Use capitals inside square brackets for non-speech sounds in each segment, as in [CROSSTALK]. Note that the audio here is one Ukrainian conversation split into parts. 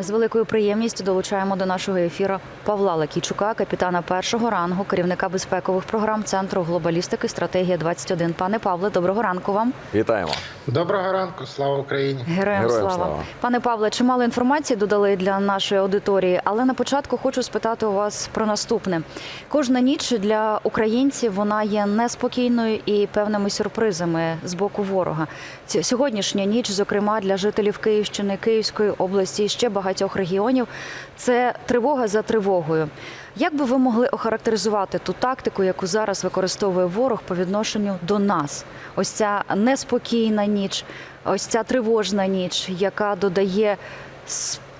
З великою приємністю долучаємо до нашого ефіру Павла Лакійчука, капітана першого рангу, керівника безпекових програм Центру глобалістики стратегія 21 Пане Павле, доброго ранку вам. Вітаємо. Доброго ранку, слава Україні. Героям, Героям слава. слава. Пане Павле, чимало інформації додали для нашої аудиторії, але на початку хочу спитати у вас про наступне. Кожна ніч для українців вона є неспокійною і певними сюрпризами з боку ворога. Сьогоднішня ніч, зокрема для жителів Київщини, Київської області і ще багатьох регіонів, це тривога за тривогою. Як би ви могли охарактеризувати ту тактику, яку зараз використовує ворог по відношенню до нас? Ось ця неспокійна ніч, ось ця тривожна ніч, яка додає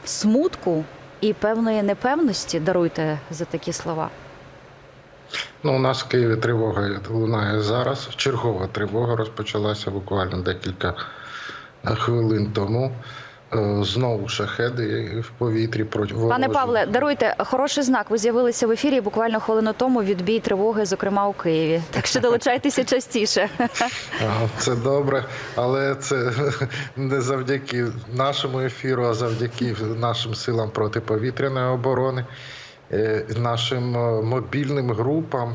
смутку і певної непевності. Даруйте за такі слова. Ну, у нас в Києві тривога лунає зараз. Чергова тривога розпочалася буквально декілька хвилин тому. Е, Знову шахеди в повітрі проти Пане. Павле, даруйте хороший знак. Ви з'явилися в ефірі буквально хвилину тому. Відбій тривоги, зокрема у Києві. Так що долучайтеся частіше. Це добре, але це [LAUGHS] не завдяки нашому ефіру, а завдяки нашим силам протиповітряної оборони, е, нашим е, мобільним групам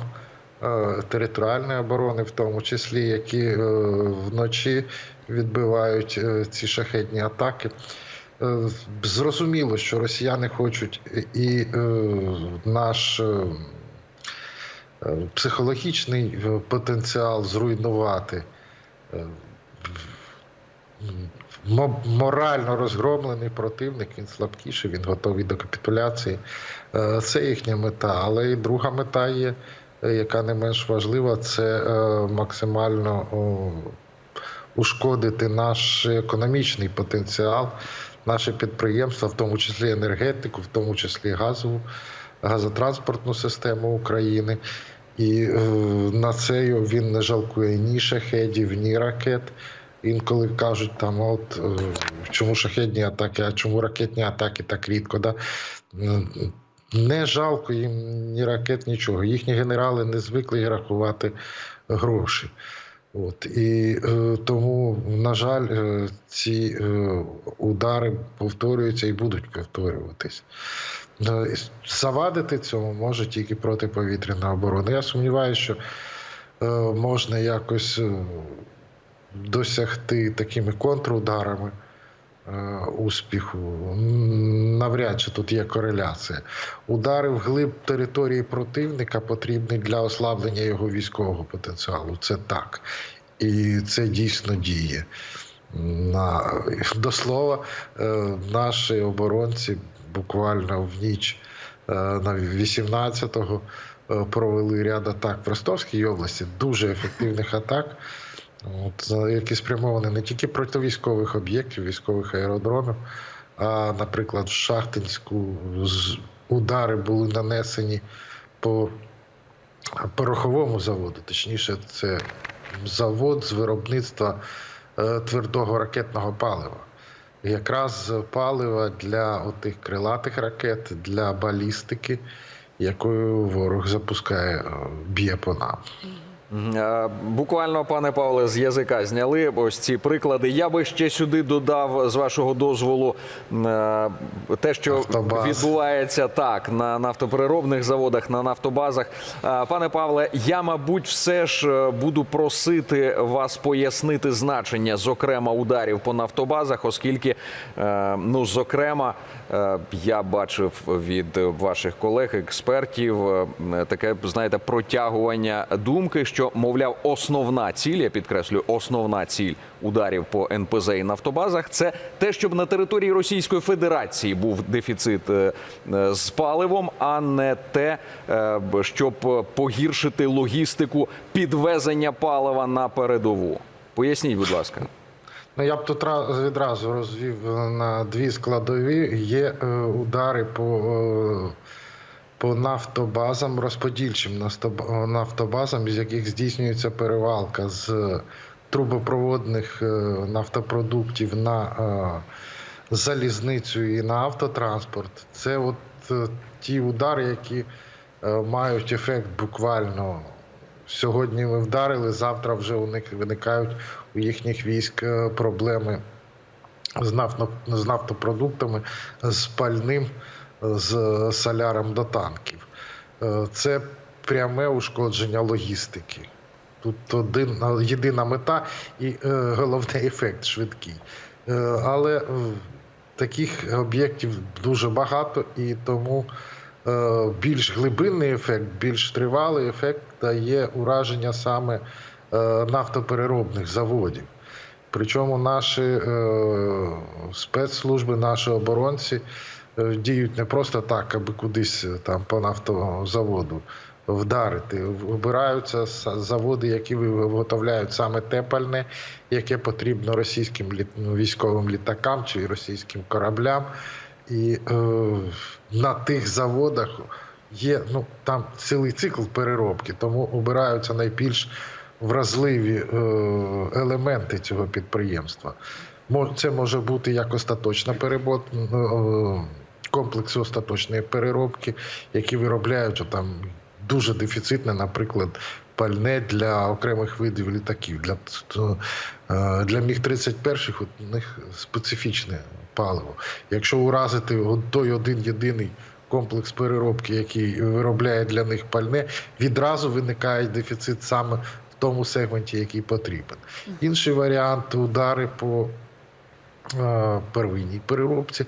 територіальної оборони, в тому числі, які е, вночі відбивають е, ці шахетні атаки. Е, Зрозуміло, що росіяни хочуть і е, наш. е, е, психологічний е, потенціал зруйнувати. Е, Морально розгромлений противник, він слабкіший, він готовий до капітуляції. Е, Це їхня мета. Але і друга мета є, е, яка не менш важлива, це е, максимально ушкодити наш економічний потенціал, наші підприємства, в тому числі енергетику, в тому числі газову, газотранспортну систему України. І е, на це він не жалкує ні шахедів, ні ракет. Інколи кажуть, там, от е, чому шахедні атаки, а чому ракетні атаки так рідко. Да? Не жалко їм ні ракет, нічого. Їхні генерали не звикли рахувати гроші. От і е, тому, на жаль, е, ці е, удари повторюються і будуть повторюватись. Е, Завадити цьому може тільки протиповітряна оборона. Я сумніваюся, що е, можна якось е, досягти такими контрударами успіху. Навряд чи тут є кореляція. Удари в глиб території противника потрібні для ослаблення його військового потенціалу. Це так. І це дійсно діє. На, до слова, е, наші оборонці буквально в ніч е, на 18-го е, провели ряд атак в Ростовській області, дуже ефективних атак, от, які спрямовані не тільки проти військових об'єктів, військових аеродромів, а, наприклад, в Шахтинську удари були нанесені по пороховому заводу, точніше, це завод з виробництва е, твердого ракетного палива. Якраз палива для отих крилатих ракет, для балістики, якою ворог запускає, е, б'є по нам. Е, Буквально, пане Павле, з язика зняли ось ці приклади. Я би ще сюди додав, з вашого дозволу, е, те, що Нафтобаз. відбувається так на нафтопереробних заводах, на нафтобазах. Е, Пане Павле, я, мабуть, все ж буду просити вас пояснити значення, зокрема, ударів по нафтобазах, оскільки, ну, зокрема, я бачив від ваших колег, експертів, таке, знаєте, протягування думки, що, мовляв, основна ціль, я підкреслюю, основна ціль ударів по НПЗ і нафтобазах це те, щоб на території Російської Федерації був дефіцит е, е, з паливом, а не те, е, щоб погіршити логістику підвезення палива на передову. Поясніть, будь ласка. Ну, я б тут ра- відразу розвів на дві складові. Є е, удари по, е, по нафтобазам, розподільчим нафтобазам, з яких здійснюється перевалка з трубопроводних е, нафтопродуктів на е, залізницю і на автотранспорт. Це от е, ті удари, які е, мають ефект буквально Сьогодні ми вдарили, завтра вже у них виникають у їхніх військ е, проблеми з нафтопродуктами, з пальним, з соляром до танків. Е, Це пряме ушкодження логістики. Тут один, єдина мета і е, головний ефект швидкий. Е, але таких об'єктів дуже багато, і тому більш глибинний ефект, більш тривалий ефект дає ураження саме нафтопереробних заводів. Причому наші спецслужби, наші оборонці діють не просто так, аби кудись е, там по нафтозаводу вдарити. Обираються заводи, які виготовляють саме те пальне, яке потрібно російським ну, військовим літакам чи російським кораблям. І е, на тих заводах є ну там цілий цикл переробки, тому обираються найбільш вразливі е, елементи цього підприємства. Це може бути як остаточна перебот, е, комплекси остаточної переробки, які виробляють там дуже дефіцитне, наприклад, пальне для окремих видів літаків. Для, е, для міг 31 от у них специфічне паливо. Якщо уразити той один єдиний комплекс переробки, який виробляє для них пальне, відразу виникає дефіцит саме в тому сегменті, який потрібен. Інший варіант удари по е, первинній переробці.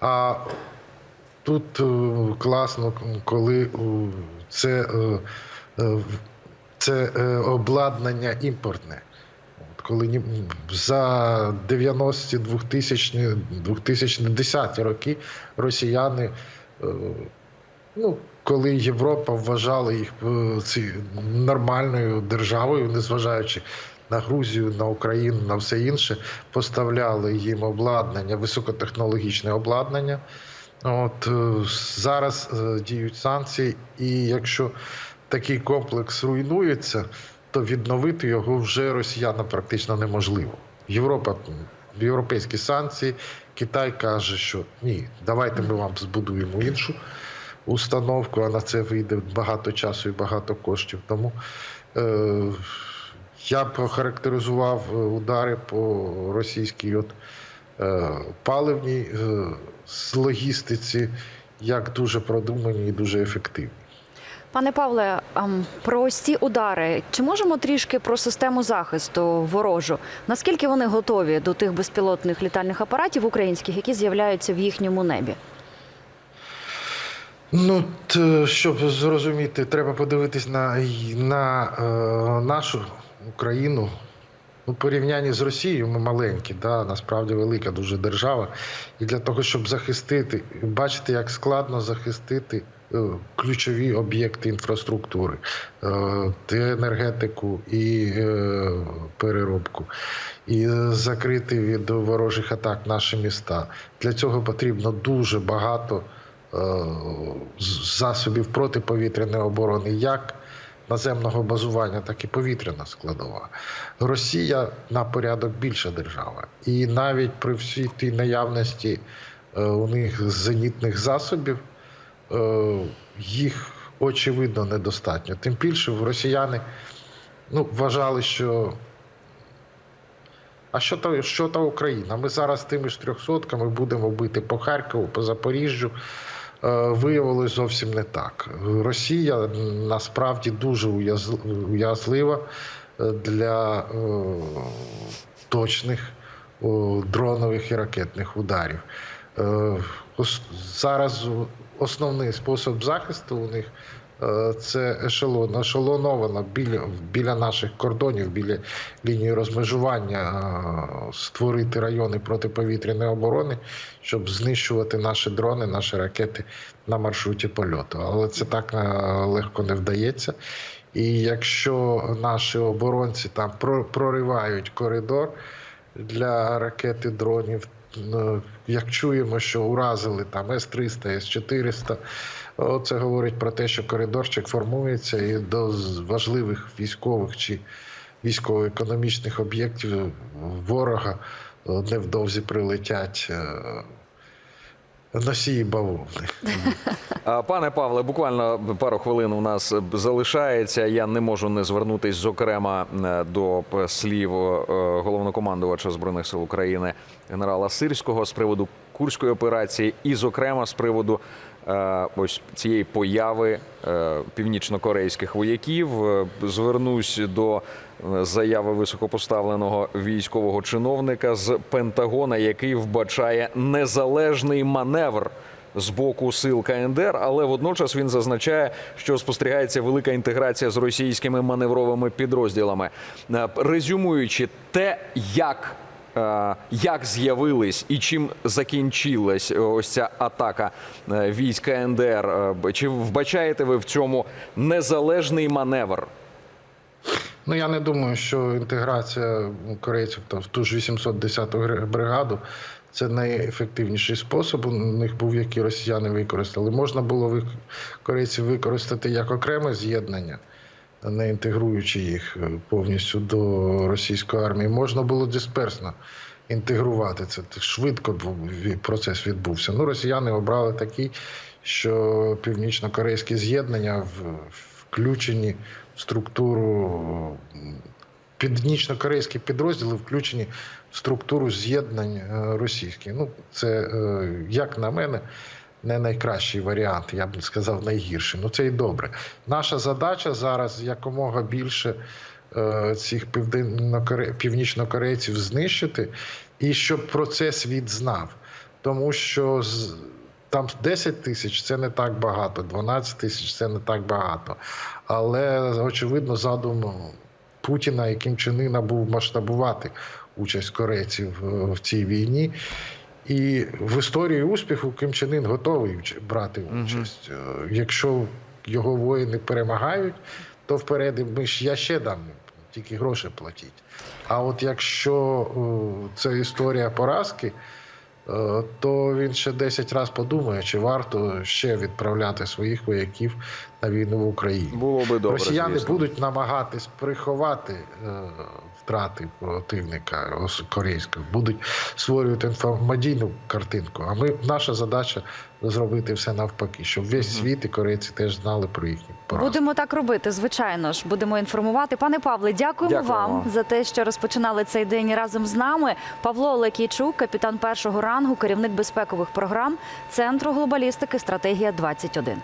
А тут е, класно, коли е, це, е, це обладнання імпортне. Коли за 90-ті 2000 2010 роки росіяни, ну, коли Європа вважала їх ці нормальною державою, незважаючи на Грузію, на Україну, на все інше, поставляли їм обладнання, високотехнологічне обладнання. От е, зараз е, діють санкції, і якщо такий комплекс руйнується, то відновити його вже росіянам практично неможливо. Європа європейські санкції. Китай каже, що ні, давайте ми вам збудуємо іншу установку, а на це вийде багато часу і багато коштів. Тому е, я б охарактеризував е, удари по російській паливній е, з логістиці як дуже продумані і дуже ефективні. Пане Павле, про ось ці удари. Чи можемо трішки про систему захисту ворожу? Наскільки вони готові до тих безпілотних літальних апаратів українських, які з'являються в їхньому небі? Ну, т- щоб зрозуміти, треба подивитись на, на е, нашу Україну. У порівнянні з Росією ми маленькі, да, насправді велика дуже держава. І для того, щоб захистити, бачите, як складно захистити е, ключові об'єкти інфраструктури, е, енергетику і е, переробку, і закрити від ворожих атак наші міста. Для цього потрібно дуже багато засобів протиповітряної оборони, як наземного базування, так і повітряна складова. Росія на порядок більша держава, і навіть при всій тій наявності е, у них зенітних засобів е, їх очевидно недостатньо. Тим більше росіяни ну, вважали, що. А що то, що то Україна? Ми зараз тими ж трьохсотками будемо бити по Харкову, по Запоріжжю. Е, Виявилось зовсім не так. Росія насправді дуже уязл- уязлива е, для е, точних дронових і ракетних ударів. Зараз основний спосіб захисту у них це ешелон, ешелоновано біля, біля наших кордонів, біля лінії розмежування, е, створити райони протиповітряної оборони, щоб знищувати наші дрони, наші ракети на маршруті польоту. Але це так е, легко не вдається. І якщо наші оборонці там про- проривають коридор для ракет і дронів, як чуємо, що уразили там С-300, С-400, о, це говорить про те, що коридорчик формується і до важливих військових чи військово-економічних об'єктів ворога е, невдовзі прилетять е, носії бавовни. Пане Павле, буквально пару хвилин у нас залишається. Я не можу не звернутись, зокрема, е, до слів е, головнокомандувача збройних сил України генерала Сирського з приводу курської операції, і, зокрема, з приводу ось цієї появи е, північнокорейських вояків. Е, Звернусь до е, заяви високопоставленого військового чиновника з Пентагона, який вбачає незалежний маневр з боку сил КНДР, але водночас він зазначає, що спостерігається велика інтеграція з російськими маневровими підрозділами. Е, Резюмуючи те, як. Е, Як з'явились і чим закінчилась ось ця атака е, військ КНДР? Е, б- Чи вбачаєте ви в цьому незалежний маневр? Ну я не думаю, що інтеграція корейців там, в ту ж 810-ту бригаду це найефективніший спосіб. У них був, який росіяни використали. Можна було корейців використати як окреме з'єднання, не інтегруючи їх е, повністю до російської армії. Можна було дисперсно інтегрувати це. Швидко процес відбувся. Ну, росіяни обрали такий, що північно-корейські з'єднання включені в структуру північно-корейські підрозділи включені в структуру з'єднань е, російських. Ну, це, е, як на мене, не найкращий варіант, я б сказав найгірший. Ну це і добре. Наша задача зараз якомога більше е, цих північнокорейців знищити, і щоб про це світ знав. Тому що там 10 тисяч це не так багато, 12 тисяч це не так багато. Але очевидно, задум Путіна Чен Ына був масштабувати участь корейців е, в цій війні. І в історії успіху Ким Чен Ын готовий брати участь. Е, Якщо його воїни перемагають, то вперед ми ж я ще дам, тільки гроші платіть. А от якщо е, це історія поразки, е, то він ще 10 разів подумає, чи варто ще відправляти своїх вояків на війну в Україні. Було би добре. Росіяни звісно. будуть намагатись приховати втрати противника корейського, будуть створювати інформаційну картинку. А ми наша задача зробити все навпаки, щоб весь світ і корейці теж знали про їхні поразки. Будемо так робити, звичайно ж. Будемо інформувати. Пане Павле, дякуємо Дякую вам вам. за те, що розпочинали цей день разом з нами. Павло Олекійчук, капітан першого рангу, керівник безпекових програм Центру глобалістики Стратегія 21